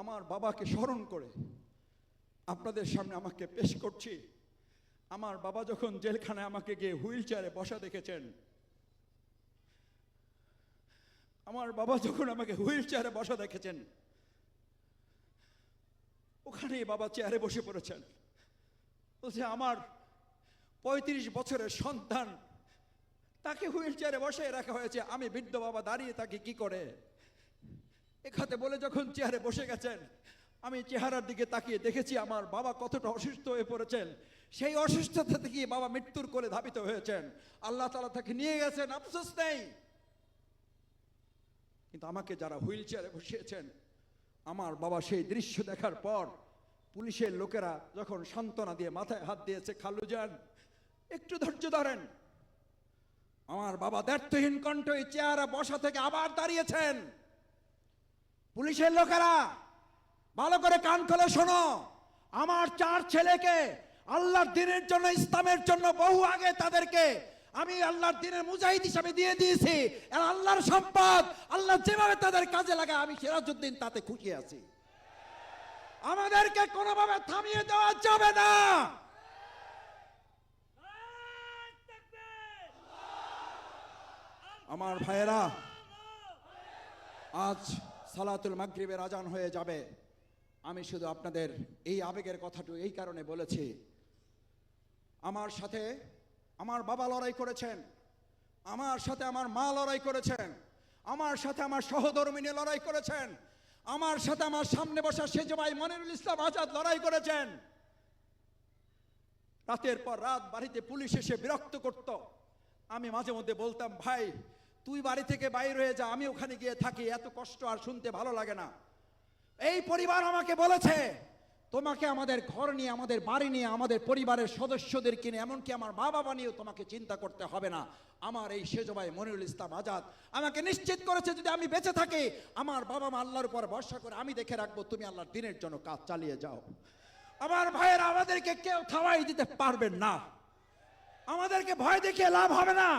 আমার বাবাকে স্মরণ করে, আপনাদের সামনে আমাকে পেশ করছি। আমার বাবা যখন জেলখানায় আমাকে গিয়ে হুইল চেয়ারে বসা দেখেছেন, আমার বাবা যখন আমাকে হুইল চেয়ারে বসা দেখেছেন, ওখানেই বাবা চেয়ারে বসে পড়েছেন। বলছে, আমার পঁয়ত্রিশ বছরের সন্তান, তাকে হুইল চেয়ারে বসে রাখা হয়েছে। আমি বৃদ্ধ বাবা, দাঁড়িয়ে তাকে কি করে? এখাতে বলে যখন চেয়ারে বসে গেছেন, আমি চেহারার দিকে তাকিয়ে দেখেছি আমার বাবা কতটা অসুস্থ হয়ে পড়েছেন। সেই অসুস্থতা থেকে বাবা মৃত্যুর কোলে ধাবিত হয়েছেন। আল্লাহ তালা তাকে নিয়ে গেছেন, আফসোস নেই। কিন্তু আমাকে যারা হুইল চেয়ারে বসিয়েছেন, আমার বাবা সেই দৃশ্য দেখার পর পুলিশের লোকেরা যখন সান্ত্বনা দিয়ে মাথায় হাত দিয়েছে, খালু যান, একটু ধৈর্য ধরেন। আমার বাবা দ্ব্যর্থহীন কণ্ঠ এই চেয়ারে বসা থেকে আবার দাঁড়িয়েছেন। পুলিশের লোকেরা, ভালো করে কান খুলে শোনো। আমার চার ছেলেকে আল্লাহর দিনের জন্য, ইসলামের জন্য বহু আগে তাদেরকে আমি আল্লাহর দিনের মুজাহিদ হিসাবে দিয়ে দিয়েছি। আর আল্লাহর সম্পদ, আল্লাহ যেভাবে তাদের কাজে লাগায়, আমি সিরাজউদ্দিন তাতে খুশি আছি। আমাদেরকে কোনোভাবে থামিয়ে দেওয়া যাবে না। আমার ভাইয়েরা, আজ সালাতুল মাগরিবের আজান হয়ে যাবে। আমি শুধু আপনাদের এই আবেগের কথাটু এই কারণে বলেছি। আমার সাথে আমার বাবা লড়াই করেছেন। আমার সাথে আমার মা লড়াই করেছেন। আমার সাথে আমার সহধর্মিনী লড়াই করেছেন। আমার সাথে আমার সামনে বসা সেজ ভাই মনিরুল ইসলাম আজাদ লড়াই করেছেন। রাতের পর রাত বাড়িতে পুলিশ এসে বিরক্ত করত। আমি মাঝে মধ্যে বলতাম, ভাই তুই বাড়ি থেকে বাইর হয়ে যা, আমি ওখানে গিয়ে থাকি, এত কষ্ট আর শুনতে ভালো লাগে না। এই পরিবার আমাকে বলেছে, তোমাকে আমাদের ঘর নিয়ে, আমাদের বাড়ি নিয়ে, আমাদের পরিবারের সদস্যদের কিনে, এমনকি আমার মা বাবা নিয়েও তোমাকে চিন্তা করতে হবে না। আমার এই সেজবাই মনিরুল ইসলাম আজাদ আমাকে নিশ্চিত করেছে, যদি আমি বেঁচে থাকি, আমার বাবা মা আল্লাহর উপর ভরসা করে আমি দেখে রাখব, তুমি আল্লাহর দিনের জন্য কাজ চালিয়ে যাও। আমার ভাইয়েরা, আমাদেরকে কেউ থামাই দিতে পারবেন না। আমাদেরকে ভয় দেখিয়ে লাভ হবে না।